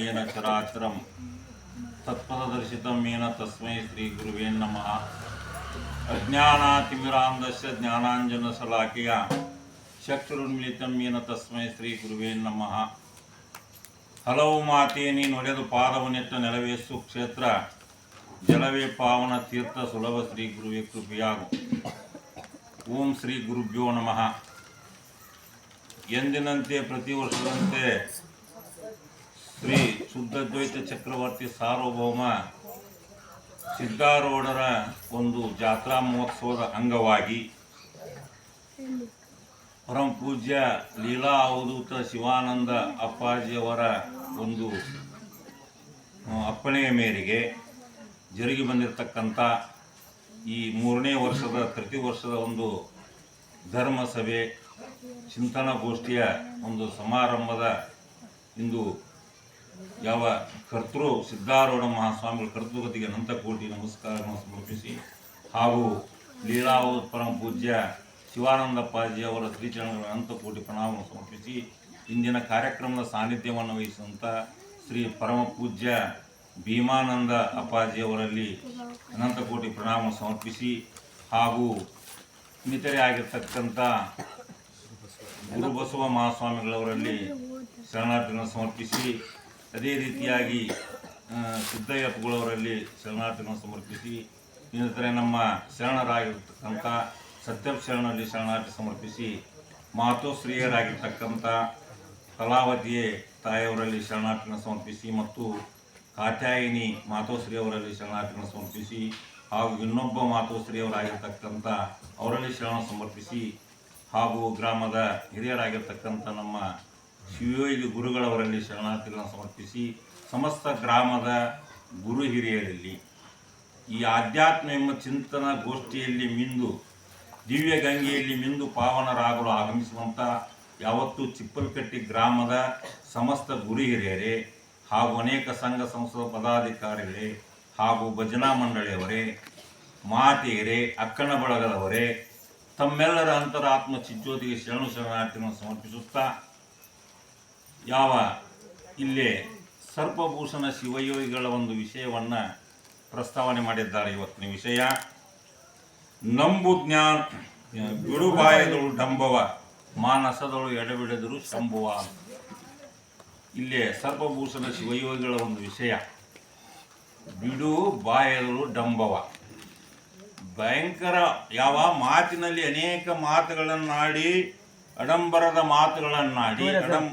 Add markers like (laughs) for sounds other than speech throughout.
ಶ್ರೀಗುರುವೇನ ಚರಾಚರಂ ಮೀನ ಮೇನ ತಸ್ಮೈ ಶ್ರೀಗುರುವೇ ನಮಃ ಅಜ್ಞಾನಾತಿವಿರಾಂಧಸ್ಯ ಜ್ಞಾನಾಂಜನಸಲಾಖೆಯ ಚಕ್ಷುರುನ್ಮಿಲಿತಂ ಮೀನ ತಸ್ಮೈ ಶ್ರೀಗುರುವೇ ನಮಃ ಹಲವು ಮಾತೇನಿ ನೊಡೆದು ಪಾದವನೆತ್ತ ಪಾದವನ್ನೆತ್ತ ನೆಲವೇಸು ಕ್ಷೇತ್ರ, ಜಲವೇ ಪಾವನ ತೀರ್ಥ ಸುಲಭ ಶ್ರೀ ಗುರುವೇ ಕೃಪೆಯಾಗು. ಓಂ ಶ್ರೀ ಗುರುಭ್ಯೋ ನಮಃ. ಎಂದಿನಂತೆ ಪ್ರತಿ ವರ್ಷದಂತೆ ಶ್ರೀ ಶುದ್ಧದ್ವೈತ ಚಕ್ರವರ್ತಿ ಸಾರ್ವಭೌಮ ಸಿದ್ಧಾರೂಢರ ಒಂದು ಜಾತ್ರಾ ಮಹೋತ್ಸವದ ಅಂಗವಾಗಿ ಪರಮ ಪೂಜ್ಯ ಲೀಲಾ ಅವಧೂತ ಶಿವಾನಂದ ಅಪ್ಪಾಜಿಯವರ ಒಂದು ಅಪ್ಪಣೆಯ ಮೇರೆಗೆ ಜರುಗಿ ಬಂದಿರತಕ್ಕಂಥ ಈ ಮೂರನೇ ವರ್ಷದ ಪ್ರತಿ ವರ್ಷದ ಒಂದು ಧರ್ಮ ಸಭೆ ಚಿಂತನಗೋಷ್ಠಿಯ ಒಂದು ಸಮಾರಂಭದ ಇಂದು ಯಾವ ಕರ್ತೃ ಸಿದ್ಧಾರೂಢ ಮಹಾಸ್ವಾಮಿಗಳ ಕರ್ತೃಗತಿಗೆ ಅನಂತ ಕೋಟಿ ನಮಸ್ಕಾರವನ್ನು ಸಮರ್ಪಿಸಿ ಹಾಗೂ ಲೀಲಾವ ಪರಮ ಪೂಜ್ಯ ಶಿವಾನಂದಪ್ಪಾಜಿ ಅವರ ಶ್ರೀಚರಣಗಳ ಅನಂತ ಕೋಟಿ ಪ್ರಣಾಮವನ್ನು ಸಮರ್ಪಿಸಿ ಇಂದಿನ ಕಾರ್ಯಕ್ರಮದ ಸಾನ್ನಿಧ್ಯವನ್ನು ವಹಿಸುವಂಥ ಶ್ರೀ ಪರಮ ಪೂಜ್ಯ ಭೀಮಾನಂದ ಅಪ್ಪಾಜಿಯವರಲ್ಲಿ ಅನಂತ ಕೋಟಿ ಪ್ರಣಾಮ ಸಮರ್ಪಿಸಿ ಹಾಗೂ ಇನ್ನಿತರೆ ಆಗಿರ್ತಕ್ಕಂಥ ಗುರುಬಸವ ಮಹಾಸ್ವಾಮಿಗಳವರಲ್ಲಿ ಶರಣಾರ್ಥಿಗಳನ್ನು ಸಮರ್ಪಿಸಿ ಅದೇ ರೀತಿಯಾಗಿ ಸಿದ್ದಯ್ಯ ಸಿದ್ದಯ್ಯಪ್ಪಗಳವರಲ್ಲಿ ಶರಣಾರ್ಥಿಗಳನ್ನು ಸಮರ್ಪಿಸಿ ಇನ್ನಿತರೆ ನಮ್ಮ ಶರಣರಾಗಿರ್ತಕ್ಕಂಥ ಸತ್ಯಪ್ ಶರಣರಲ್ಲಿ ಶರಣಾರ್ಥಿ ಸಮರ್ಪಿಸಿ, ಮಾತೋಶ್ರೀಯರಾಗಿರ್ತಕ್ಕಂಥ ಕಲಾವತಿಯೇ ತಾಯಿಯವರಲ್ಲಿ ಶರಣಾರ್ಥಿಗಳನ್ನು ಸಮರ್ಪಿಸಿ ಮತ್ತು ಕಾತ್ಯಾಯಿನಿ ಮಾತೋಶ್ರೀಯವರಲ್ಲಿ ಶರಣಾರ್ಥಿಗಳನ್ನು ಸಮರ್ಪಿಸಿ ಹಾಗೂ ಇನ್ನೊಬ್ಬ ಮಾತೋಶ್ರೀಯವರಾಗಿರ್ತಕ್ಕಂಥ ಅವರಲ್ಲಿ ಶರಣ ಸಮರ್ಪಿಸಿ ಹಾಗೂ ಗ್ರಾಮದ ಹಿರಿಯರಾಗಿರ್ತಕ್ಕಂಥ ನಮ್ಮ ಶಿವಯೋಗಿ ಗುರುಗಳವರಲ್ಲಿ ಶರಣಾರ್ಥಿಗಳನ್ನು ಸಮರ್ಪಿಸಿ ಸಮಸ್ತ ಗ್ರಾಮದ ಗುರು ಹಿರಿಯರಲ್ಲಿ ಈ ಆಧ್ಯಾತ್ಮ ಎಂಬ ಚಿಂತನ ಗೋಷ್ಠಿಯಲ್ಲಿ ಮಿಂದು ದಿವ್ಯ ಗಂಗೆಯಲ್ಲಿ ಮಿಂದು ಪಾವನರಾಗಲು ಆಗಮಿಸುವಂಥ ಯಾವತ್ತೂ ಚಿಪ್ಪಲ್ಕಟ್ಟಿ ಗ್ರಾಮದ ಸಮಸ್ತ ಗುರು ಹಿರಿಯರೇ ಹಾಗೂ ಅನೇಕ ಸಂಘ ಸಂಸ್ಥದ ಪದಾಧಿಕಾರಿಗಳೇ ಹಾಗೂ ಭಜನಾ ಮಂಡಳಿಯವರೇ, ಮಾತೆಯರೇ, ಅಕ್ಕನ ಬಳಗದವರೇ, ತಮ್ಮೆಲ್ಲರ ಅಂತರಾತ್ಮ ಚಿಜ್ಯೋತಿಗೆ ಶರಣು ಶರಣಾರ್ಥಿಗಳನ್ನು ಸಮರ್ಪಿಸುತ್ತಾ ಯಾವ ಇಲ್ಲಿ ಸರ್ಪಭೂಷಣ ಶಿವಯೋಗಿಗಳ ಒಂದು ವಿಷಯವನ್ನು ಪ್ರಸ್ತಾವನೆ ಮಾಡಿದ್ದಾರೆ ಇವತ್ತಿನ ವಿಷಯ? ನಂಬು ಜ್ಞಾನ ಬಿಡುಬಾಯದಳು ಡಂಬವ, ಮಾನಸದಳು ಎಡಬಿಡದರು ಶಂಭುವ. ಇಲ್ಲಿ ಇಲ್ಲೇ ಸರ್ಪಭೂಷಣ ಶಿವಯೋಗಿಗಳ ಒಂದು ವಿಷಯ. ಬಿಡು ಬಾಯದಳು ಡಂಬವ. ಭಯಂಕರ ಯಾವ ಮಾತಿನಲ್ಲಿ ಅನೇಕ ಮಾತುಗಳನ್ನಾಡಿ ಅಡಂಬರದ ಮಾತುಗಳನ್ನಾಡಿ ಅಡಂ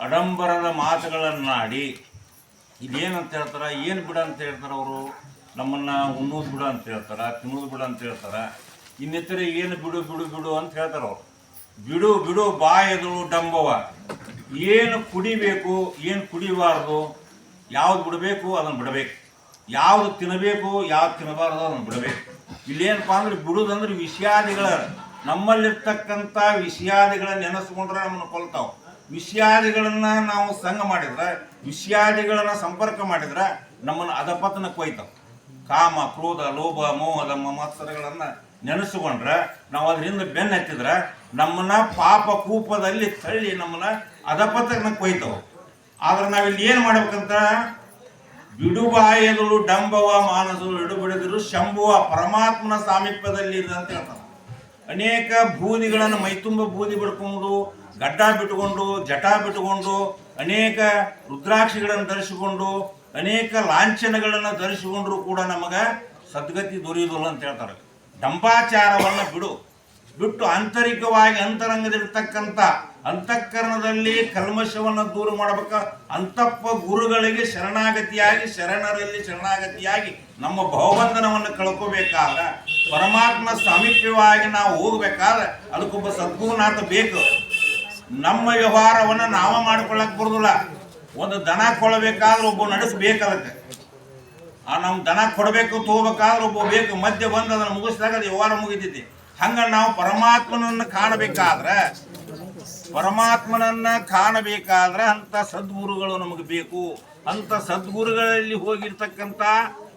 ಅಡಂಬರದ ಮಾತುಗಳನ್ನಾಡಿ ಇದೇನಂತ ಹೇಳ್ತಾರ ಏನು ಬಿಡ ಅಂತ ಹೇಳ್ತಾರ ಅವರು? ನಮ್ಮನ್ನ ಉಣ್ಣೋದು ಬಿಡ ಅಂತ ಹೇಳ್ತಾರ ತಿನ್ನೋದು ಬಿಡ ಅಂತ ಹೇಳ್ತಾರ. ಇನ್ನಿತರ ಏನು ಬಿಡು ಬಿಡು ಬಿಡು ಅಂತ ಹೇಳ್ತಾರ ಅವ್ರು. ಬಿಡು ಬಿಡು ಬಾಯದು ಡಂಬವ. ಏನು ಕುಡಿಬೇಕು ಏನು ಕುಡಿಬಾರ್ದು ಯಾವ್ದು ಬಿಡಬೇಕು ಅದನ್ನು ಬಿಡಬೇಕು. ಯಾವ್ದು ತಿನ್ನಬೇಕು ಯಾವ್ದು ತಿನ್ನಬಾರ್ದು ಅದನ್ನು ಬಿಡಬೇಕು. ಇಲ್ಲೇನಪ್ಪ ಅಂದ್ರೆ ಬಿಡುದಂದ್ರೆ ವಿಷಯಾದಿಗಳ ನಮ್ಮಲ್ಲಿರ್ತಕ್ಕಂಥ ವಿಷಯಾದಿಗಳನ್ನ ನೆನೆಸ್ಕೊಂಡ್ರೆ ನಮ್ಮನ್ನು ಕೊಲ್ತಾವೆ. ವಿಷಯಾದಿಗಳನ್ನ ನಾವು ಸಂಘ ಮಾಡಿದ್ರೆ, ವಿಷಯಾದಿಗಳನ್ನ ಸಂಪರ್ಕ ಮಾಡಿದ್ರೆ ನಮ್ಮನ್ನು ಅಧಪತನ ಕೊಯ್ತಾವೆ. ಕಾಮ, ಕ್ರೋಧ, ಲೋಭ, ಮೋಹದ ಮಮತ್ಸರಗಳನ್ನು ನೆನೆಸ್ಕೊಂಡ್ರೆ, ನಾವು ಅದರಿಂದ ಬೆನ್ನ ಹತ್ತಿದ್ರೆ ನಮ್ಮನ್ನ ಪಾಪ ಕೂಪದಲ್ಲಿ ತಳ್ಳಿ ನಮ್ಮನ್ನ ಅಧಪತನ ಕೊಯ್ತಾವೆ. ಆದ್ರೆ ನಾವಿಲ್ಲಿ ಏನು ಮಾಡ್ಬೇಕಂತ? ಬಿಡುಬಾಯದಲು ಡಂಬವ ಮಾನಸರು ಹಿಡುಬಿಡಿದ್ರು ಶಂಭುವ ಪರಮಾತ್ಮನ ಸಾಮೀಪ್ಯದಲ್ಲಿ ಅಂತ ಹೇಳ್ತಾರೆ. ಅನೇಕ ಬೂದಿಗಳನ್ನು ಮೈತುಂಬ ಬೂದಿ ಬಿಡ್ಕೊಂಡು, ಗಡ್ಡ ಬಿಟ್ಟುಕೊಂಡು ಜಟ ಬಿಟ್ಟುಕೊಂಡು, ಅನೇಕ ರುದ್ರಾಕ್ಷಿಗಳನ್ನು ಧರಿಸಿಕೊಂಡು, ಅನೇಕ ಲಾಂಛನಗಳನ್ನು ಧರಿಸಿಕೊಂಡ್ರು ಕೂಡ ನಮಗೆ ಸದ್ಗತಿ ದೊರೆಯುವುದಿಲ್ಲ ಅಂತ ಹೇಳ್ತಾರೆ. ಡಂಬಾಚಾರವನ್ನು ಬಿಡು. ಬಿಟ್ಟು ಆಂತರಿಕವಾಗಿ ಅಂತರಂಗದಲ್ಲಿರ್ತಕ್ಕಂಥ ಅಂತಃಕರಣದಲ್ಲಿ ಕಲ್ಮಶವನ್ನು ದೂರ ಮಾಡಬೇಕ. ಅಂತಪ್ಪ ಗುರುಗಳಿಗೆ ಶರಣಾಗತಿಯಾಗಿ, ಶರಣರಲ್ಲಿ ಶರಣಾಗತಿಯಾಗಿ ನಮ್ಮ ಭವಬಂಧನವನ್ನು ಕಳ್ಕೋಬೇಕಾದ್ರೆ ಪರಮಾತ್ಮ ಸಾಮೀಪ್ಯವಾಗಿ ನಾವು ಹೋಗ್ಬೇಕಾದ್ರೆ ಅದಕ್ಕೊಬ್ಬ ಸದ್ಗುರುನಾಥ ಬೇಕು. ನಮ್ಮ ವ್ಯವಹಾರವನ್ನು ನಾವ ಮಾಡ್ಕೊಳ್ಳಕ್ ಬರುದಿಲ್ಲ. ಒಂದು ದನ ಕೊಡಬೇಕಾದ್ರೆ ಒಬ್ಬ ನಡೆಸ್ಬೇಕು ಅದಕ್ಕೆ. ಆ ನಮ್ಮ ದನ ಕೊಡಬೇಕು ತಗೋಬೇಕಾದ್ರೆ ಒಬ್ಬ ಬೇಕು. ಮಧ್ಯ ಬಂದು ಅದನ್ನು ಮುಗಿಸಿದಾಗ ಅದು ವ್ಯವಹಾರ ಮುಗಿತೈತಿ. ಹಂಗ ನಾವು ಪರಮಾತ್ಮನನ್ನ ಕಾಣಬೇಕಾದ್ರೆ ಪರಮಾತ್ಮನನ್ನ ಕಾಣಬೇಕಾದ್ರೆ ಅಂತ ಸದ್ಗುರುಗಳು ನಮಗೆ ಬೇಕು. ಅಂತ ಸದ್ಗುರುಗಳಲ್ಲಿ ಹೋಗಿರ್ತಕ್ಕಂಥ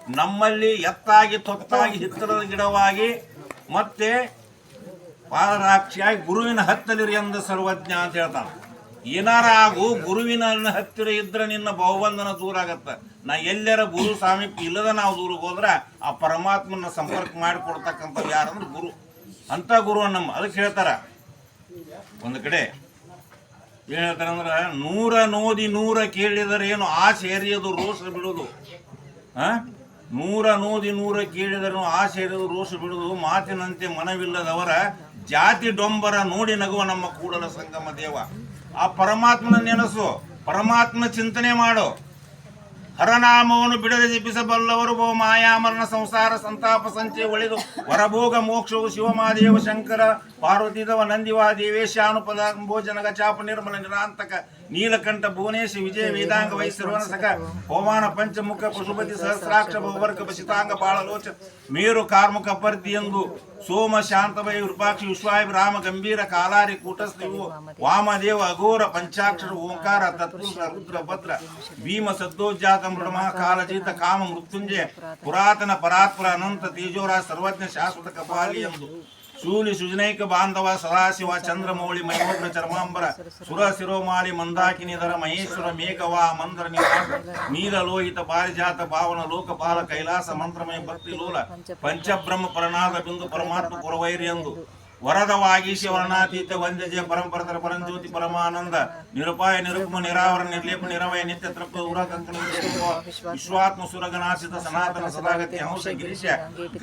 ನಮ್ಮಲ್ಲಿ ಎತ್ತಾಗಿ ತೊತ್ತಾಗಿ ಹಿತ್ತರದ ಗಿಡವಾಗಿ ಮತ್ತೆ ಪಾದರಾಕ್ಷಿಯಾಗಿ ಗುರುವಿನ ಹತ್ತಲಿರಿ ಎಂದ ಸರ್ವಜ್ಞ ಅಂತ ಹೇಳ್ತಾನೆ. ಏನಾರ ಆಗು ಗುರುವಿನ ಹತ್ತಿರ ಇದ್ರೆ ನಿನ್ನ ಬಹುಬಂಧನ ದೂರ ಆಗತ್ತೆ. ನಾ ಎಲ್ಲರ ಗುರು ಸಾಮೀಪ್ಯ ಇಲ್ಲದ ನಾವು ದೂರ ಹೋದ್ರ ಆ ಪರಮಾತ್ಮನ ಸಂಪರ್ಕ ಮಾಡಿಕೊಡ್ತಕ್ಕಂಥ ಯಾರಂದ್ರೆ ಗುರು. ಅಂತ ಗುರು ನಮ್ಮ ಅದಕ್ಕೆ ಹೇಳ್ತಾರ. ಒಂದು ಕಡೆ ಏನು ಹೇಳ್ತಾರೆ ಅಂದ್ರೆ ನೂರ ನೋದಿ ನೂರ ಕೇಳಿದರೆ ಏನು ಆಸೆ ಎರಿಯೋದು ರೋಷ ಬಿಡೋದು. ಆ? ನೂರ ನೋದಿ ನೂರ ಕೇಳಿದರೂ ಆಸೆ ಹಿಡಿದು ರೋಷ ಬಿಡುವುದು, ಮಾತಿನಂತೆ ಮನವಿಲ್ಲದವರ ಜಾತಿ ಡೊಂಬರ ನೋಡಿ ನಗುವ ನಮ್ಮ ಕೂಡಲ ಸಂಗಮ ದೇವ. ಆ ಪರಮಾತ್ಮನ ನೆನಸು, ಪರಮಾತ್ಮನ ಚಿಂತನೆ ಮಾಡು. ಹರನಾಮವನ್ನು ಬಿಡದೆ ಜಪಿಸಬಲ್ಲವರು ಬಹು ಮಾಯಾಮರಣ ಸಂಸಾರ ಸಂತಾಪ ಸಂಚೆ ಒಳಿದು ವರಭೋಗ ಮೋಕ್ಷವು ಶಿವಮಾದೇವ ಶಂಕರ ಪಾರ್ವತಿದವ ನಂದಿವಾ ದೇವೇಶಾನುಪದ ಭೋಜನ ಚಾಪ ನಿರ್ಮಲ ನಿರಾಂತಕ ನೀಲಕಂಠ ಭುವನೇಶ ವಿಜಯ ವೇದಾಂಗ ವೈಶ್ರವಣ ಸಕ ಹೋಮಾನ ಪಂಚಮುಖ ಪಶುಪತಿ ಸಹಸ್ರಾಕ್ಷ ಬಹುವರ್ಗ ಪಶಿತಾಂಗ ಬಾಳಲೋಚ ಮೇರು ಕಾರ್ಮುಕ ಎಂದು ಸೋಮ ಶಾಂತಭಯ ವಿರೂಪಾಕ್ಷಿ ವಿಶ್ವಾಯ ರಾಮ ಗಂಭೀರ ಕಾಲಾರಿ ಕೂಟಸ್ಥಿವು ವಾಮದೇವ ಅಘೋರ ಪಂಚಾಕ್ಷರ ಓಂಕಾರ ತತ್ಪುರುಷ ರುದ್ರ ಭದ್ರ ಭೀಮ ಸದ್ದೋಜಾತ ಮೃಡಮ ಕಾಲಜೀತ ಕಾಮ ಮೃತ್ಯುಂಜಯ ಪುರಾತನ ಪರಾತ್ಪರ ಅನಂತ ತೇಜೋರ ಸರ್ವಜ್ಞ ಶಾಶ್ವತ ಕಪಾಲಿ ಎಂದು ಶೂಲಿ ಸುಜನೈಕ ಬಾಂಧವ ಸದಾಶಿವ ಚಂದ್ರಮೌಳಿ ಮಯೋಗ್ರ ಚರ್ಮಾಂಬರ ಸುರ ಶಿರೋಮಾಳಿ ಮಂದಾಕಿನಿಧರ ಮಹೇಶ್ವರ ಮೇಘವಾ ಮಂದ್ರ ನಿವಾಸ ನೀಲ ಲೋಹಿತ ಪಾರಿಜಾತ ಪಾವನ ಲೋಕಪಾಲ ಕೈಲಾಸ ಮಂತ್ರಮಯ ಭಕ್ತಿ ಲೋಲ ಪಂಚಬ್ರಹ್ಮ ಪರನಾದ ಬಿಂದು ಪರಮಾತ್ಮ ಪುರವೈರಿ ಎಂದು. ವರದವಾಗಿ ಶಿವರ್ಣಾತೀತ ವಂದ್ಯಜಯ ಪರಂಪರತರ ಪರಂಜ್ಯೋತಿ ಪರಮಾನಂದ, ನಿರುಪಾಯ ನಿರುಪಮ ನಿರಾವರ ನಿರ್ಲೇಪ ನಿರವಯ ನಿತ್ಯ ತೃಪ್ತ ಉರಕಂಕಣ ವಿಶ್ವಾತ್ಮ ಸುರಗನಾಶಿತ ಸನಾತನ ಸದಾಗತಿ ಹಂಸ ಗಿರೀಶ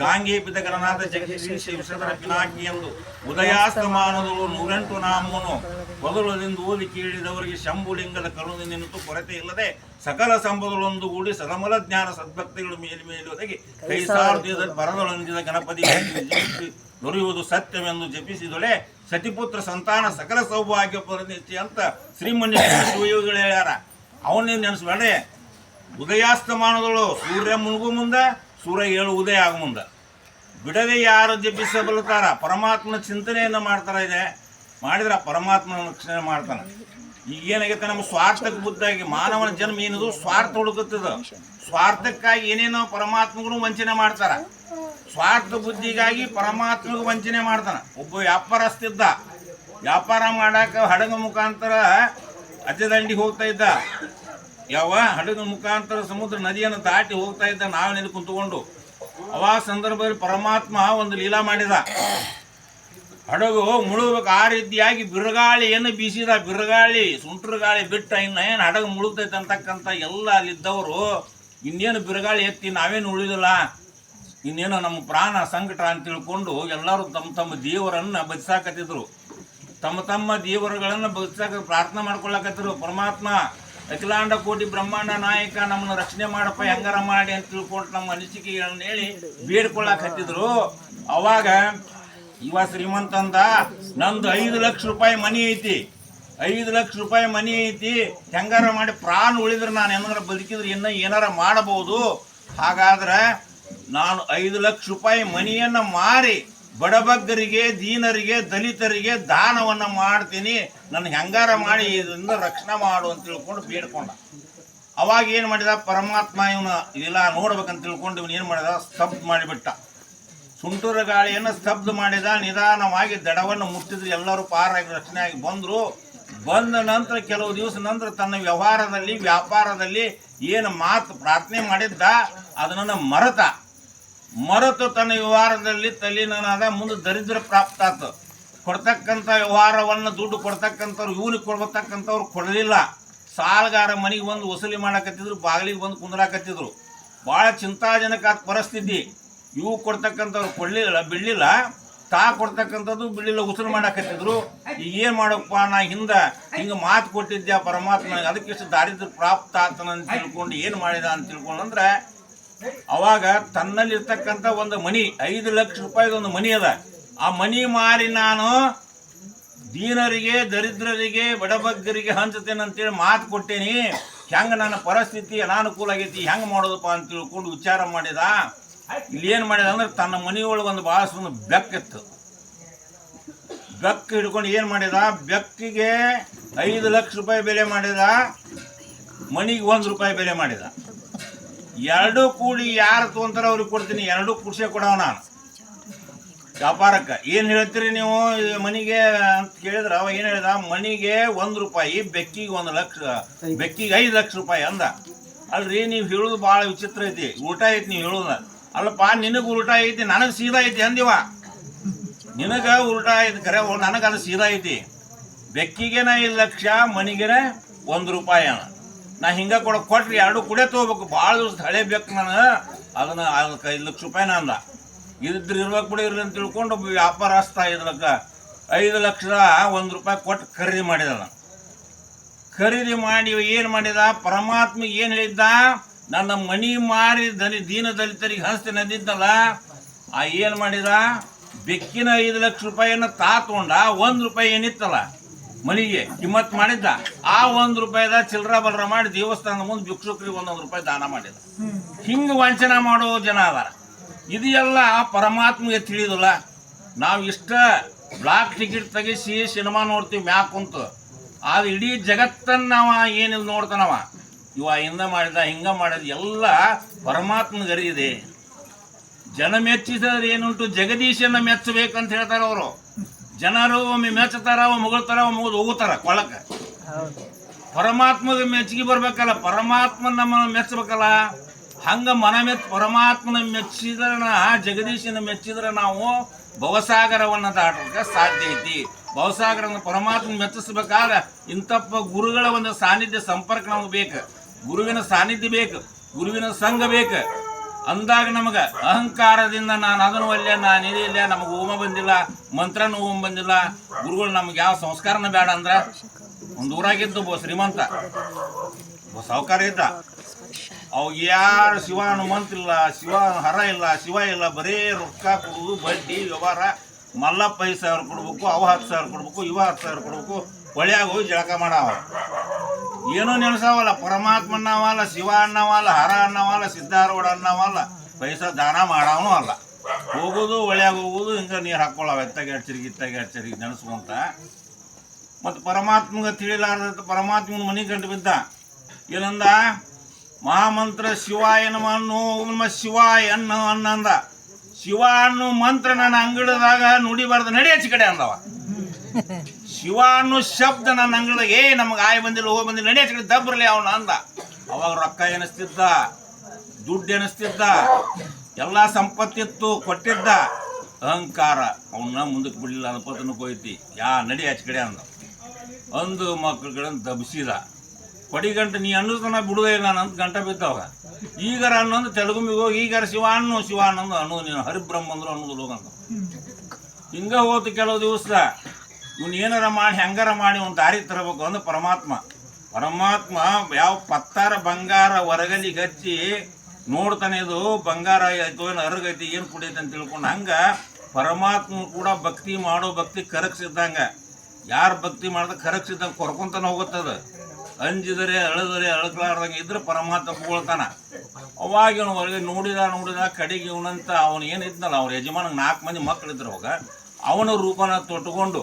ಗಾಂಗೇಪಿತ ಗಣನಾಥ ಜಗದೀಶ ವಿಷಧರ ಪಿನಾಕಿ ಎಂದು ಉದಯಾಸ್ತಮಾನದಳು ನೂರೆಂಟು ನಾಮನು ಬದಲದಿಂದ ಓದಿ ಕೇಳಿದವರಿಗೆ ಶಂಭುಲಿಂಗದ ಕರುಣದಿಂದ ನಿಂತು ಕೊರತೆ ಇಲ್ಲದೆ ಸಕಲ ಸಂಪದಗಳೊಂದು ಕೂಡಿ ಸದಮಲ ಜ್ಞಾನ ಸದ್ಭಕ್ತಿಗಳು ಮೇಲೆ ಮೇಲೆ ಒದಗಿ ಕೈ ಸಾರ್ಧ್ಯದ ಬರದೊಳಂದಿದ ಗಣಪತಿ ದೊರೆಯುವುದು ಸತ್ಯವೆಂದು ಜಪಿಸಿದೊಳೆ ಸತಿಪುತ್ರ ಸಂತಾನ ಸಕಲ ಸೌಭಾಗ್ಯ ಪರಿಣಿತಿ ಅಂತ ಶ್ರೀಮನ್ಯ ಶಿವಯೋಗಿಗಳು ಹೇಳ್ಯಾರ. ಅವನೇನು ನೆನೆಸ್ಬೇಡೇ ಉದಯಾಸ್ತಮಾನದಳು ಸೂರ್ಯ ಮುಳುಗು ಮುಂದ, ಸೂರ್ಯ ಏಳು ಉದಯ ಆಗ ಮುಂದ. ಬಿಡದೆ ಯಾರು ಜಪಿಸಬಲ್ಲುತ್ತಾರ ಪರಮಾತ್ಮನ ಚಿಂತನೆಯನ್ನು ಮಾಡ್ತಾರ ಇದೆ. ಮಾಡಿದ್ರ ಪರಮಾತ್ಮನ ರಕ್ಷಣೆ ಮಾಡ್ತಾನೆ. ಈಗ ಏನಾಗೈತೆ ನಮ್ಮ ಸ್ವಾರ್ಥಕ್ಕೆ ಬುದ್ಧಾಗಿ ಮಾನವನ ಜನ್ಮ ಏನದು? ಸ್ವಾರ್ಥ ಹುಡುಕುತ್ತದ ಸ್ವಾರ್ಥಕ್ಕಾಗಿ ಏನೇನೋ ಪರಮಾತ್ಮಗೂ ವಂಚನೆ ಮಾಡ್ತಾರ. ಸ್ವಾರ್ಥ ಬುದ್ಧಿಗಾಗಿ ಪರಮಾತ್ಮಗೂ ವಂಚನೆ ಮಾಡ್ತಾನ. ಒಬ್ಬ ವ್ಯಾಪಾರಸ್ತಿದ್ದ ವ್ಯಾಪಾರ ಮಾಡಾಕ ಹಡಗ ಮುಖಾಂತರ ಅಜ್ಜದಂಡಿಗೆ ಹೋಗ್ತಾ ಇದ್ದ. ಯಾವ ಹಡಗ ಮುಖಾಂತರ ಸಮುದ್ರ ನದಿಯನ್ನು ದಾಟಿ ಹೋಗ್ತಾ ಇದ್ದ. ನಾವಿನಲ್ಲಿ ಕುಂತ್ಕೊಂಡು ಅವಾ ಸಂದರ್ಭದಲ್ಲಿ ಪರಮಾತ್ಮ ಒಂದು ಲೀಲಾ ಮಾಡಿದ. ಹಡಗು ಮುಳುಗಬೇಕು. ಆ ರೀತಿಯಾಗಿ ಬಿರುಗಾಳಿಯನ್ನು ಬೀಸಿದ ಬಿರುಗಾಳಿ ಸುಂಟ್ರ ಗಾಳಿ ಬಿಟ್ಟ ಇನ್ನು ಏನು ಹಡಗು ಮುಳುಗ್ತೈತೆ ಅಂತಕ್ಕಂಥ ಎಲ್ಲ ಅಲ್ಲಿದ್ದವರು, ಇನ್ನೇನು ಬಿರುಗಾಳಿ ಎತ್ತಿ ನಾವೇನು ಉಳಿದಿಲ್ಲ. ಇನ್ನೇನು ನಮ್ಮ ಪ್ರಾಣ ಸಂಕಟ ಅಂತ ತಿಳ್ಕೊಂಡು ಎಲ್ಲರೂ ತಮ್ಮ ತಮ್ಮ ದೇವರನ್ನು ಬದಿಸಾಕತ್ತಿದ್ರು. ತಮ್ಮ ತಮ್ಮ ದೇವರುಗಳನ್ನು ಬದಿಸಾಕ ಪ್ರಾರ್ಥನೆ ಮಾಡ್ಕೊಳ್ಳಕತ್ತಿದ್ರು ಪರಮಾತ್ಮ, ಅಖಿಲಾಂಡ ಕೋಟಿ ಬ್ರಹ್ಮಾಂಡ ನಾಯಕ ನಮ್ಮನ್ನು ರಕ್ಷಣೆ ಮಾಡಪ್ಪ, ಹೆಂಗಾರ ಮಾಡಿ ಅಂತ ತಿಳ್ಕೊಂಡು ನಮ್ಮ ಅನಿಸಿಕೆಗಳನ್ನ ಹೇಳಿ ಬೇಡ್ಕೊಳ್ಳಾಕತ್ತಿದ್ರು ಅವಾಗ ಇವ ಶ್ರೀಮಂತ ಅಂದ ನಂದು ಐದು ಲಕ್ಷ ರೂಪಾಯಿ ಮನಿ ಐತಿ. ಐದು ಲಕ್ಷ ರೂಪಾಯಿ ಮನಿ ಐತಿ. ಹೆಂಗಾರ ಮಾಡಿ ಪ್ರಾಣ ಉಳಿದ್ರೆ ನಾನು ಏನಾರ ಬದುಕಿದ್ರೆ ಇನ್ನ ಏನಾರ ಮಾಡಬಹುದು. ಹಾಗಾದ್ರೆ ನಾನು ಐದು ಲಕ್ಷ ರೂಪಾಯಿ ಮನಿಯನ್ನ ಮಾರಿ ಬಡಬಗ್ಗರಿಗೆ, ದೀನರಿಗೆ, ದಲಿತರಿಗೆ ದಾನವನ್ನ ಮಾಡ್ತೀನಿ. ನನ್ನ ಹೆಂಗಾರ ಮಾಡಿ ಇದರಿಂದ ರಕ್ಷಣೆ ಮಾಡು ಅಂತ ತಿಳ್ಕೊಂಡು ಬೇಡ್ಕೊಂಡ. ಅವಾಗ ಏನು ಮಾಡಿದ? ಪರಮಾತ್ಮ ಇವನು ಇದೆಲ್ಲ ನೋಡ್ಬೇಕಂತ ತಿಳ್ಕೊಂಡು ಇವನು ಏನು ಮಾಡಿದ? ಸ್ತಬ್ಧ ಮಾಡಿಬಿಟ್ಟ. ಸುಂಟೂರ ಗಾಳಿಯನ್ನು ಸ್ತಬ್ಧ ಮಾಡಿದ, ನಿಧಾನವಾಗಿ ದಡವನ್ನು ಮುಟ್ಟಿದ್ರು, ಎಲ್ಲರೂ ಪಾರಾಗಿ ರಕ್ಷಣೆಯಾಗಿ ಬಂದರು. ಬಂದ ನಂತರ ಕೆಲವು ದಿವಸ ನಂತರ ತನ್ನ ವ್ಯವಹಾರದಲ್ಲಿ, ವ್ಯಾಪಾರದಲ್ಲಿ ಏನು ಮಾತು ಪ್ರಾರ್ಥನೆ ಮಾಡಿದ್ದ ಅದನ್ನು ಮರತ. ಮರೆತು ತನ್ನ ವ್ಯವಹಾರದಲ್ಲಿ ತಲ್ಲಿನಾದ ಮುಂದೆ ದರಿದ್ರ ಪ್ರಾಪ್ತ ಆತು. ಕೊಡ್ತಕ್ಕಂಥ ವ್ಯವಹಾರವನ್ನು ದುಡ್ಡು ಕೊಡ್ತಕ್ಕಂಥವ್ರು, ಇವನಿಗೆ ಕೊಡ್ಬತಕ್ಕಂಥವ್ರು ಕೊಡಲಿಲ್ಲ. ಸಾಲಗಾರ ಮನೆಗೆ ಬಂದು ವಸೂಲಿ ಮಾಡಕತ್ತಿದ್ರು, ಬಾಗಿಲಿಗೆ ಬಂದು ಕುಂದ್ರಾಕತ್ತಿದ್ರು. ಭಾಳ ಚಿಂತಾಜನಕ ಪರಿಸ್ಥಿತಿ. ಇವು ಕೊಡ್ತಕ್ಕಂಥವ್ರು ಕೊಡಲಿಲ್ಲ, ಬಿಡಲಿಲ್ಲ. ತಾ ಕೊಡ್ತಕ್ಕಂಥದ್ದು ಬಿಡಲಿಲ್ಲ, ಉಸಿರು ಮಾಡಕತ್ತಿದ್ರು. ಈಗ ಏನು ಮಾಡಪ್ಪ ನಾ ಹಿಂದೆ ಹಿಂಗೆ ಮಾತು ಕೊಟ್ಟಿದ್ದೆ ಪರಮಾತ್ಮ ಅದಕ್ಕೆ ಇಷ್ಟು ದಾರಿದ್ರ ಪ್ರಾಪ್ತ ಆತನ ಅಂತ ತಿಳ್ಕೊಂಡು ಏನು ಮಾಡಿದ ಅಂತ ತಿಳ್ಕೊಂಡು ಅಂದ್ರೆ ಅವಾಗ ತನ್ನಲ್ಲಿರ್ತಕ್ಕಂಥ ಒಂದು ಮನಿ, ಐದು ಲಕ್ಷ ರೂಪಾಯಿದ ಒಂದು ಮನಿ ಅದ. ಆ ಮನಿ ಮಾರಿ ನಾನು ದೀನರಿಗೆ, ದರಿದ್ರರಿಗೆ, ಬಡಬಗ್ಗರಿಗೆ ಹಂಚುತ್ತೇನೆ ಅಂತೇಳಿ ಮಾತು ಕೊಟ್ಟೇನಿ. ಹೆಂಗೆ ನನ್ನ ಪರಿಸ್ಥಿತಿ ಅನಾನುಕೂಲ ಆಗೈತಿ, ಹೆಂಗೆ ಮಾಡೋದಪ್ಪ ಅಂತ ತಿಳ್ಕೊಂಡು ವಿಚಾರ ಮಾಡಿದ. ಇಲ್ಲಿ ಏನು ಮಾಡಿದ ಅಂದ್ರೆ ತನ್ನ ಮನೆಯೊಳಗೆ ಒಂದು ಭಾಳ ಒಂದು ಬೆಕ್ಕಿತ್ತು ಬೆಕ್ಕು ಹಿಡ್ಕೊಂಡು ಏನು ಮಾಡಿದ? ಬೆಕ್ಕಿಗೆ ಐದು ಲಕ್ಷ ರೂಪಾಯಿ ಬೆಲೆ ಮಾಡಿದ, ಮನಿಗೆ ಒಂದು ರೂಪಾಯಿ ಬೆಲೆ ಮಾಡಿದ. ಎರಡು ಕೂಡಿ ಯಾರು ತೊಗೊಂತಾರ ಅವ್ರಿಗೆ ಕೊಡ್ತೀನಿ, ಎರಡು ಕುರ್ಸೆ ಕೊಡವ ನಾನು. ವ್ಯಾಪಾರಕ್ಕೆ, ಏನು ಹೇಳ್ತೀರಿ ನೀವು? ಮನಿಗೆ ಅಂತ ಕೇಳಿದ್ರೆ, ಅವ ಏನು ಹೇಳಿದ? ಮನಿಗೆ ಒಂದು ರೂಪಾಯಿ, ಬೆಕ್ಕಿಗೆ ಒಂದು ಲಕ್ಷ, ಬೆಕ್ಕಿಗೆ ಐದು ಲಕ್ಷ ರೂಪಾಯಿ ಅಂದ. ಅಲ್ರಿ, ನೀವು ಹೇಳೋದು ಭಾಳ ವಿಚಿತ್ರ ಐತಿ. ಊಟ ಐತಿ ನೀವು ಹೇಳೋದ. ಅಲ್ಲಪ್ಪ, ನಿನಗೆ ಉಲ್ಟಾ ಐತಿ, ನನಗೆ ಸೀದಾ ಐತಿ ಅಂದಿವ. ನಿನಗೆ ಉಲ್ಟಾ ಐತಿ, ಕರೆ ನನಗೆ ಅದು ಸೀದಾ ಐತಿ. ಬೆಕ್ಕಿಗೆನ ಐದು ಲಕ್ಷ, ಮನಿಗೆನ ಒಂದು ರೂಪಾಯಿ ನಾ ಹಿಂಗೆ ಕೊಡ, ಕೊಟ್ರಿ, ಎರಡು ಕುಡೆ ತಗೋಬೇಕು. ಭಾಳ ದಿವಸ ಹಳೆ ಬೇಕು ನಾನು. ಅದನ್ನ ಅದಕ್ಕೆ ಐದು ಲಕ್ಷ ರೂಪಾಯಿನ ಅಂದ. ಇದ್ರ ಇರ್ಬೇಕು ಕೂಡ ಇರ್ಲಿ ಅಂತ ತಿಳ್ಕೊಂಡು ಒಬ್ಬ ವ್ಯಾಪಾರಸ್ಥ ಐದು ಲಕ್ಷ, ಐದು ಒಂದು ರೂಪಾಯಿ ಕೊಟ್ಟು ಖರೀದಿ ಮಾಡಿದ ಖರೀದಿ ಮಾಡಿ ಏನು ಮಾಡಿದ? ಪರಮಾತ್ಮ ಏನು ಹೇಳಿದ್ದ? ನನ್ನ ಮನಿ ಮಾರಿ ದಲಿ ದೀನ ದಲಿತರಿಗೆ ಹಂಚ್ತೀನಿ ಅಂದಿದ್ದಲ್ಲ ಆ ಏನು ಮಾಡಿದ? ಬೆಕ್ಕಿನ ಐದು ಲಕ್ಷ ರೂಪಾಯಿಯನ್ನು ತಾ ತಗೊಂಡ ಒಂದು ರೂಪಾಯಿ ಏನಿತ್ತಲ್ಲ ಮನೆಗೆ, ಕಿಮ್ಮತ್ ಮಾಡಿದ್ದ. ಆ ಒಂದು ರೂಪಾಯಿದ ಚಿಲ್ಲರ ಬಲ್ರ ಮಾಡಿ ದೇವಸ್ಥಾನದ ಮುಂದೆ ಭಿಕ್ಷುಕರಿಗೆ ಒಂದೊಂದು ರೂಪಾಯಿ ದಾನ ಮಾಡಿದ. ಹಿಂಗೆ ವಂಚನೆ ಮಾಡೋ ಜನ ಅದಾರ. ಇದು ಎಲ್ಲ ಪರಮಾತ್ಮಗೆ ತಿಳಿಯೋದಿಲ್ಲ ನಾವು ಇಷ್ಟ ಬ್ಲಾಕ್ ಟಿಕೆಟ್ ತೆಗಿಸಿ ಸಿನಿಮಾ ನೋಡ್ತೀವಿ ಮ್ಯಾಕ್ ಕುಂತು. ಅದು ಇಡೀ ಜಗತ್ತನ್ನ ನಾವು ಏನಿಲ್ಲ ನೋಡ್ತಾನವ. ಇವ ಹಿಂದ ಮಾಡಿದ ಹಿಂಗ ಮಾಡಿದ ಎಲ್ಲ ಪರಮಾತ್ಮನ ಗರಿಯಿದೆ. ಜನ ಮೆಚ್ಚಿಸಿದ್ರೆ ಏನುಂಟು? ಜಗದೀಶನ ಮೆಚ್ಚಬೇಕಂತ ಹೇಳ್ತಾರೆ ಅವರು. ಜನರು ಒಮ್ಮೆ ಮೆಚ್ಚತಾರ ಮುಗಳ್ತಾರ ಮುಗಿದು ಹೋಗುತ್ತಾರ ಕೊಳಕ. ಪರಮಾತ್ಮದ ಮೆಚ್ಚುಗೆ ಬರ್ಬೇಕಲ್ಲ ಪರಮಾತ್ಮ ನಮ್ಮ ಮೆಚ್ಚಬೇಕಲ್ಲ. ಹಂಗ ಮನ ಮೆಚ್ಚ ಪರಮಾತ್ಮನ ಮೆಚ್ಚಿದ್ರ ಜಗದೀಶನ ಮೆಚ್ಚಿದ್ರೆ ನಾವು ಭವಸಾಗರವನ್ನು ದಾಟಕ್ಕೆ ಸಾಧ್ಯ ಐತಿ. ಭವಸಾಗರನ ಪರಮಾತ್ಮ ಮೆಚ್ಚಿಸ್ಬೇಕಾದ್ರೆ ಇಂಥಪ್ಪ ಗುರುಗಳ ಒಂದು ಸಾನ್ನಿಧ್ಯ ಸಂಪರ್ಕ ನಮಗೆ ಬೇಕು. ಗುರುವಿನ ಸಾನ್ನಿಧ್ಯ ಬೇಕು, ಗುರುವಿನ ಸಂಘ ಬೇಕು. ಅಂದಾಗ ನಮಗೆ ಅಹಂಕಾರದಿಂದ ನಾನು ಅದನ್ನು ಒಲ್ಲೆ ನಾನು ಇದಿಲ್ಲ ನಮಗೆ ಹೋಮ ಬಂದಿಲ್ಲ, ಮಂತ್ರನೂ ಹೋಮ ಬಂದಿಲ್ಲ. ಗುರುಗಳು ನಮ್ಗೆ ಯಾವ ಸಂಸ್ಕಾರನ ಬೇಡ ಅಂದ್ರೆ ಒಂದು ಊರಾಗಿದ್ದು ಒಬ್ಬ ಶ್ರೀಮಂತ, ಒಬ್ಬ ಸಾವುಕಾರ ಇದ್ದ. ಅವಾಗ ಯಾರು ಶಿವ ಹನುಮಂತಿಲ್ಲ ಶಿವ ಹರ ಇಲ್ಲ, ಶಿವ ಇಲ್ಲ, ಬರೀ ರೊಕ್ಕ ಕೊಡುವುದು ಬಡ್ಡಿ, ವ್ಯವಹಾರ. ಮಲ್ಲಪ್ಪ ಐದು ಸಾವಿರ ಕೊಡ್ಬೇಕು, ಅವ ಹತ್ತು ಸಾವಿರ ಕೊಡ್ಬೇಕು, ಇವ ಹತ್ತು ಸಾವಿರ ಕೊಡ್ಬೇಕು. ಹೊಳ್ಯಾಗ ಹೋಗಿ ಜಳಕ ಮಾಡವ. ಏನೂ ನೆನೆಸವಲ್ಲ ಪರಮಾತ್ಮ ಅನ್ನವಲ್ಲ ಶಿವ ಅನ್ನವಲ್ಲ, ಹರ ಅನ್ನವಲ್ಲ, ಸಿದ್ಧಾರೂಢ ಅನ್ನವಲ್ಲ, ಪೈಸಾ ದಾನ ಮಾಡವನು ಅಲ್ಲ. ಹೋಗೋದು ಹೊಳ್ಯಾಗ ಹೋಗೋದು, ಹಿಂಗೆ ನೀರು ಹಾಕ್ಕೊಳ್ಳವ ಎತ್ತಾಗ ಎಚ್ಚರಿಗೆ ಚರಿಗೆ ಇತ್ತಾಗ ಎಚ್ಚರಿಗೆ ಚರಿಗೆ ನೆನೆಸ್ಕೊಂತ. ಮತ್ತು ಪರಮಾತ್ಮಗೆ ತಿಳಿಲಾರ್ದ ಪರಮಾತ್ಮನ ಮನೆ ಗಂಟು ಬಿದ್ದ. ಏನಂದ? ಮಹಾಮಂತ್ರ ಶಿವ ಅನ್ನೋ ಓಂ ನಮ ಶಿವಾಯ ಅನ್ನ ಅನ್ನಂದ. ಶಿವ ಅನ್ನೋ ಮಂತ್ರ ನನ್ನ ಅಂಗಡದಾಗ ನುಡಿಬಾರ್ದು ನಡಿ ಆಚೆ ಕಡೆ ಅಂದವ. (laughs) ಶಿವ ಅನ್ನೋ ಶಬ್ದ ನನ್ನ ಅಂಗಡದಾಗ ಏ, ನಮಗೆ ಆಯ್ ಬಂದಿಲ್ಲ ಹೋಗಿ ಬಂದಿಲ್ಲ ನಡೆಯ ಕಡೆ ದಬ್ಬರಲಿ ಅವನ ಅಂದ. ಅವಾಗ ರೊಕ್ಕ ಎನಿಸ್ತಿದ್ದ, ದುಡ್ಡು ಎನಿಸ್ತಿದ್ದ, ಎಲ್ಲ ಸಂಪತ್ತಿತ್ತು, ಕೊಟ್ಟಿದ್ದ. ಅಹಂಕಾರ ಅವನ್ನ ಮುಂದಕ್ಕೆ ಬಿಡಲಿಲ್ಲ ಅನ್ಕೋತನ ಹೋಯ್ತಿ ಯಾ, ನಡಿ ಆಚೆ ಕಡೆ ಅಂದ ಒಂದು ಮಕ್ಕಳುಗಳನ್ನು ದಬ್ಸಿದ. ಗಂಟೆ ನೀ ಅನ್ನೋದನ್ನ ಇಲ್ಲ ನಾನು ಅಂತ ಗಂಟ ಬಿದ್ದವ. ಈಗಾರ ಅನ್ನೊಂದು ತೆಲುಗುಮಿಗೆ ಹೋಗಿ, ಈಗಾರ ಶಿವ ಅನ್ನು ಶಿವ ಅನ್ನೋದು ಅನ್ನೋ ನೀನು ಹರಿಬ್ರಹ್ಮ ಅಂದ್ರು ಅನ್ನೋದು ಹೋಗಂತ ಹಿಂಗೆ ಹೋತು ಕೆಲವು ದಿವಸ. ಇವ್ನು ಏನಾರ ಮಾಡಿ, ಹೆಂಗಾರ ಮಾಡಿ ಒಂದು ದಾರಿ ತರಬೇಕು ಅಂದ್ರೆ ಪರಮಾತ್ಮ. ಪರಮಾತ್ಮ ಯಾವ ಪತ್ತಾರ ಬಂಗಾರ ಹೊರಗಲಿ ಹಚ್ಚಿ ನೋಡ್ತಾನೆ ಇದು, ಬಂಗಾರ ಆಯ್ತು, ಏನು ಅರಗೈತಿ, ಏನು ಕುಡಿಯೈತೆ ಅಂತ ತಿಳ್ಕೊಂಡು ಹಂಗ ಪರಮಾತ್ಮ ಕೂಡ ಭಕ್ತಿ ಮಾಡೋ ಭಕ್ತಿ ಕರಗಿಸಿದ್ದಂಗೆ. ಯಾರು ಭಕ್ತಿ ಮಾಡ್ದ ಕರಗಿಸಿದ್ದಂಗೆ ಕೊರ್ಕೊಂತಾನೆ ಹೋಗುತ್ತದ ಅಂಜಿದರೆ, ಅಳದರೆ, ಅಳಕ್ಲಾರ್ದಂಗೆ ಇದ್ರೆ ಪರಮಾತ್ಮ ಕೂಳ್ತಾನ ಅವಾಗ ಇವನು ಹೊರಗೆ ನೋಡಿದ ನೋಡಿದ, ಕಡೆಗೆ ಇವನಂತ ಅವನು ಏನಿದ್ನಲ್ಲ ಅವ್ರ ಯಜಮಾನಿಗೆ ನಾಲ್ಕು ಮಂದಿ ಮಕ್ಕಳಿದ್ರು ಅವಾಗ, ಅವನ ರೂಪನ ತೊಟ್ಟುಕೊಂಡು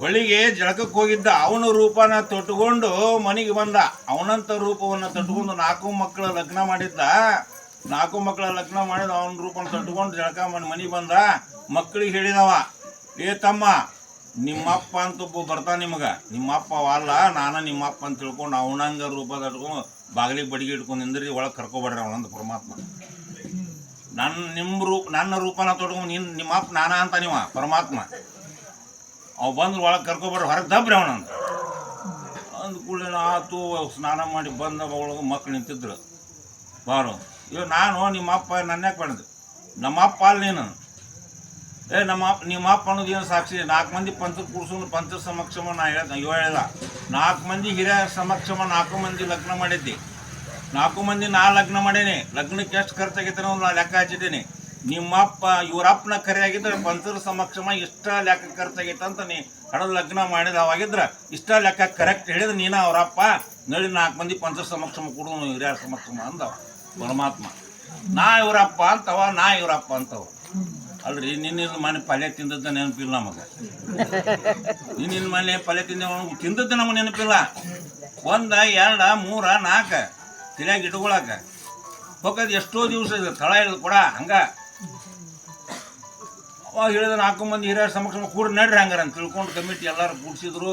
ಹೊಳಿಗೆ ಜಳಕಕ್ಕೆ ಹೋಗಿದ್ದ ಅವನ ರೂಪನ ತೊಟ್ಟುಕೊಂಡು ಮನೆಗೆ ಬಂದ. ಅವನಂತ ರೂಪವನ್ನು ತೊಟ್ಟುಕೊಂಡು ನಾಲ್ಕು ಮಕ್ಕಳ ಲಗ್ನ ಮಾಡಿದ್ದ. ನಾಲ್ಕು ಮಕ್ಕಳ ಲಗ್ನ ಮಾಡಿದ ಅವನ ರೂಪನ ತೊಟ್ಟುಕೊಂಡು ಜಳಕ ಮಾಡಿ ಮನೆಗೆ ಬಂದ. ಮಕ್ಕಳಿಗೆ ಹೇಳಿದವ, ಏ ತಮ್ಮ, ನಿಮ್ಮಪ್ಪ ಅಂತ ಒಬ್ಬ ಬರ್ತಾನ ನಿಮಗ. ನಿಮ್ಮಪ್ಪ ಅಲ್ಲ, ನಾನು ನಿಮ್ಮಪ್ಪ ಅಂತ ತಿಳ್ಕೊಂಡು ಅವನಂಗ ರೂಪ ತಟ್ಕೊಂಡು ಬಾಗಿಲಿಗೆ ಬಡಿಗೆ ಇಟ್ಕೊಂಡು ನಿಂದ್ರಿ, ಒಳಗೆ ಕರ್ಕೊಬೇಡ್ರಿ ಅವನಂದ ಪರಮಾತ್ಮ. ನನ್ನ ನಿಮ್ಮ ರೂಪ ನನ್ನ ರೂಪನ ತೊಡ್ಕೊಂಡು ನಿನ್ನ ನಿಮ್ಮಪ್ಪ ನಾನಾ ಅಂತ ನೀವ, ಪರಮಾತ್ಮ. ಅವ್ ಬಂದ್ರೆ ಒಳಗೆ ಕರ್ಕೊಬಾರ ಹೊರಗೆ ದಬ್ರಿ ಅವನ ಅಂದ ಕೂಡಲೇ ಆತು, ಸ್ನಾನ ಮಾಡಿ ಬಂದ ಒಳಗೆ ಮಕ್ಳು ನಿಂತಿದ್ರು. ಬಾರು. ಇವ್ ನಾನು ನಿಮ್ಮ ಅಪ್ಪ ನನ್ನ ಯಾಕೆ ನಮ್ಮ ಅಪ್ಪ ಅಲ್ಲ ನೀನು. ಏ, ನಮ್ಮ ಅಪ್ಪ, ನಿಮ್ಮ ಅಪ್ಪ ಅನ್ನೋದು ಏನು ಸಾಕ್ಷಿ? ನಾಲ್ಕು ಮಂದಿ ಪಂಚ ಕೂಡ್ಸೋನು ಪಂಚ ಸಮಕ್ಷಮ ನಾ ಹೇಳ, ಇವ ಹೇಳ್ದ. ನಾಲ್ಕು ಮಂದಿ ಹಿರಿಯ ಸಮಕ್ಷಮ, ನಾಲ್ಕು ಮಂದಿ ಲಗ್ನ ಮಾಡಿದ್ದೆ. ನಾಲ್ಕು ಮಂದಿ ನಾ ಲಗ್ನ ಮಾಡೇನಿ. ಲಗ್ನಕ್ಕೆ ಎಷ್ಟು ಖರ್ಚಾಗೈತೆ ನಾವು ನಾ ಲೆಕ್ಕ ಹಚ್ಚಿದ್ದೀನಿ. ನಿಮ್ಮಪ್ಪ, ಇವರಪ್ಪನ ಕರೆಯಾಗಿದ್ರೆ ಪಂಚರ ಸಮಕ್ಷಮ, ಇಷ್ಟ ಲೆಕ್ಕ ಖರ್ಚಾಗೈತೆ ಅಂತ ನೀ ಹಡದ ಲಗ್ನ ಮಾಡಿದ ಅವಾಗಿದ್ರ ಇಷ್ಟ ಲೆಕ್ಕ ಕರೆಕ್ಟ್ ಹೇಳಿದ ನೀನ ಅವರಪ್ಪ, ನಡಿ ನಾಲ್ಕು ಮಂದಿ ಪಂಚರ ಸಮಕ್ಷಮ ಕೊಡು, ಹಿರಿಯರ ಸಮಕ್ಷಮ ಅಂದವ, ಪರಮಾತ್ಮ. ನಾ ಇವರಪ್ಪ ಅಂತವ, ನಾ ಇವರಪ್ಪ ಅಂತವ. ಅಲ್ರಿ, ನಿನ್ನ ಮನೆ ಪಲ್ಯ ತಿಂದದ್ದ ನೆನಪಿಲ್ಲ ನಮಗೆ. ನಿನ್ನ ಮನೆ ಪಲ್ಯ ತಿಂದ ತಿಂದದ್ದು ನಮಗೆ ನೆನಪಿಲ್ಲ. ಒಂದ, ಎರಡ, ಮೂರ, ನಾಲ್ಕ ತಿರ್ಯಾಗ ಇಟ್ಕೊಳಕ. ಹೋಗೋದು ಎಷ್ಟೋ ದಿವಸ ಇದೆ, ತಳ ಇಳಿದು ಕೂಡ ಹಂಗ ಅವಾಗ ಹೇಳಿದ ನಾಲ್ಕು ಮಂದಿ ಹಿರಿಯರ ಸಮಕ್ಷ ಕೂಡ ನಡ್ರಿ ಹಂಗಾರ ಅಂತ ತಿಳ್ಕೊಂಡು ಕಮಿಟಿ ಎಲ್ಲರೂ ಕೂಡಿಸಿದ್ರು.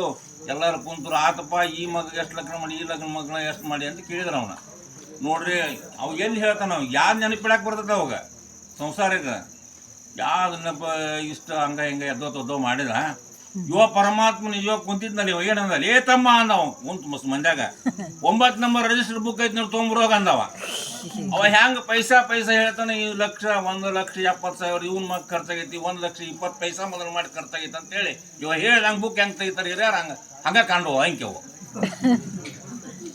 ಎಲ್ಲರೂ ಕುಂತರು ಆತಪ್ಪ ಈ ಮಗ ಎಷ್ಟು ಲಗ್ನ ಮಾಡಿ ಈ ಲಗ್ನ ಮಗನ ಎಷ್ಟು ಮಾಡಿ ಅಂತ ಕೇಳಿದ್ರು ಅವನ. ನೋಡ್ರಿ ಅವ್ ಎಲ್ಲಿ ಹೇಳ್ತಾನ ಯಾರು ನೆನಪಿಡಕ್ಕೆ ಬರ್ತದ ಅವಾಗ? ಸಂಸಾರಕ್ಕೆ ಯಾವ್ದು ನೆನಪ ಇಷ್ಟ ಹಂಗ ಹಿಂಗ ಎದ್ದೋ ತದ್ದೋ ಮಾಡಿದ ಯೋ ಪರಮಾತ್ಮ ನಿಜವಾಗ ಕುಂತಿದ್ನಲ್ಲಿ ಇವ ಏನಂದ ಏ ತಮ್ಮ ಅಂದವ ಕುಂತ ಮಸ್ ಮಂದ್ಯಾಗ. ಒಂಬತ್ತು ನಂಬರ್ ರಿಜಿಸ್ಟರ್ ಬುಕ್ ಐತಿ ನೋಡಿ ತೊಗೊಂಬರೋಗ ಅಂದವ. ಅವ ಹೆಂಗ ಪೈಸಾ ಪೈಸಾ ಹೇಳ್ತಾನೆ, ಈ ಲಕ್ಷ, ಒಂದು ಲಕ್ಷ ಎಪ್ಪತ್ತು ಸಾವಿರ ಇವನ್ ಮಗ ಖರ್ಚಾಗೈತಿ, ಒಂದು ಲಕ್ಷ ಇಪ್ಪತ್ತು ಪೈಸಾ ಮೊದಲು ಮಾಡಿ ಖರ್ಚಾಗೈತಿ ಅಂತ ಹೇಳಿ, ಇವ ಹಂಗ ಬುಕ್ ಹೆಂಗ್ ತೆಗಿತಾರೆ ಹಿರಿಯರು, ಹಂಗ ಹಂಗ ಕಂಡು ಅಂಕೆವು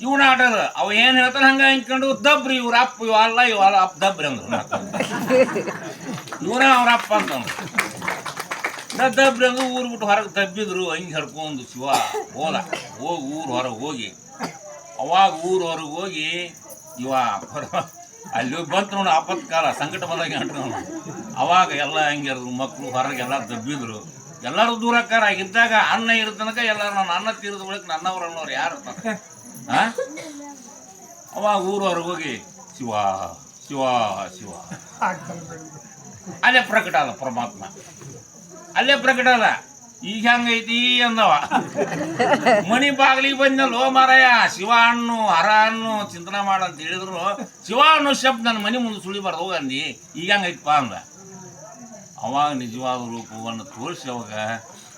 ಇವನ ಆಟದ, ಅವ ಏನ್ ಹೇಳ್ತಾನೆ ಹಂಗ ಅಂಕೊಂಡು ದಬ್ರಿ ಇವ್ರ ಅಪ್ಪ, ಇವ ಅಲ್ಲ ಇವ ಅಲ್ಲ, ಅಪ್ಪ ದಬ್ರಿ ಅಂದ್ರು. ಇವರೇ ಅವ್ರ ಅಪ್ಪ ಅಂತಂದ್ರು. ದಬ್ರಿ ಅಂದ್ರೆ ಊರ್ ಬಿಟ್ಟು ಹೊರಗೆ ದಬ್ಬಿದ್ರು ಹಂಗೆ ಹರ್ಕೊಂಡು ಶಿವ, ಹೋದ, ಹೋಗಿ ಊರ್ ಹೊರಗೆ ಹೋಗಿ. ಅವಾಗ ಊರ್ ಹೊರಗೆ ಹೋಗಿ ಇವ ಅಲ್ಲಿ ಬಂತು ನೋಡಿ, ಆಪತ್ಕಾಲ, ಸಂಕಟ ಬಂದಾಗ ಹೊಂಟ್ರು ಅವ್ನು. ಅವಾಗ ಎಲ್ಲ ಹೆಂಗಿರೋದು ಮಕ್ಕಳು ಹೊರಗೆ ಎಲ್ಲ ದಬ್ಬಿದ್ರು. ಎಲ್ಲರೂ ದೂರಕ್ಕಾರ ಇದ್ದಾಗ ಅನ್ನ ಇರೋ ತನಕ ಎಲ್ಲರೂ ನಾನು ಅನ್ನ ತೀರದ ಬಳಿಕ ನನ್ನವ್ರು ಅನ್ನೋರು ಯಾರು ಆ? ಅವಾಗ ಊರು ಹೊರಗೆ ಹೋಗಿ, ಶಿವ ಶಿವ ಶಿವ. ಅಲ್ಲೇ ಪ್ರಕಟ ಅಲ್ಲ ಪರಮಾತ್ಮ. ಅಲ್ಲೇ ಪ್ರಕಟ ಅದ ಈಗ ಹೆಂಗೈತಿ ಅಂದವ. ಮನಿ ಬಾಗ್ಲಿಗೆ ಬಂದ್ನಲ್ಲೋ ಮಾರಾಯ, ಶಿವ ಹಣ್ಣು, ಹರ ಹಣ್ಣು ಚಿಂತನೆ ಅಂತ ಹೇಳಿದ್ರು. ಶಿವ ಅನ್ನೋ ಶಬ್ದ ನನ್ನ ಮನೆ ಮುಂದೆ ಸುಳಿಬಾರ್ದು ಹೋಗಂದಿ ಈಗ ಹೆಂಗೈತಪ್ಪ ಅಂದ. ಅವಾಗ ನಿಜವಾದ ರೂಪವನ್ನು ತೋರಿಸಿ ಅವಾಗ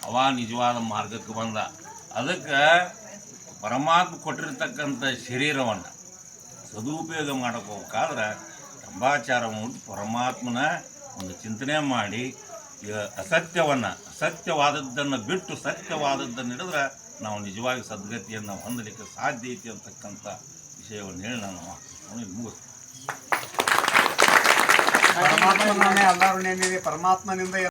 ಅವಾಗ ನಿಜವಾದ ಮಾರ್ಗಕ್ಕೆ ಬಂದ. ಅದಕ್ಕೆ ಪರಮಾತ್ಮ ಕೊಟ್ಟಿರ್ತಕ್ಕಂಥ ಶರೀರವನ್ನು ಸದುಪಯೋಗ ಮಾಡಕ್ಕೆ ಹೋಗ್ಬೇಕಾದ್ರೆ ರಂಭಾಚಾರ ಮಾಡಿ ಪರಮಾತ್ಮನ ಒಂದು ಚಿಂತನೆ ಮಾಡಿ ಅಸತ್ಯವನ್ನು, ಅಸತ್ಯವಾದದ್ದನ್ನು ಬಿಟ್ಟು ಸತ್ಯವಾದದ್ದನ್ನು ಹಿಡಿದ್ರೆ ನಾವು ನಿಜವಾಗಿ ಸದ್ಗತಿಯನ್ನು ಹೊಂದಲಿಕ್ಕೆ ಸಾಧ್ಯ ಐತಿ ಅಂತಕ್ಕಂಥ ವಿಷಯವನ್ನು ಹೇಳಿ ನಾನು ಮುಗಿಸ್ತೀನಿ. ಪರಮಾತ್ಮನೇ ನೆನೆದಿದೆ ಪರಮಾತ್ಮನಿಂದ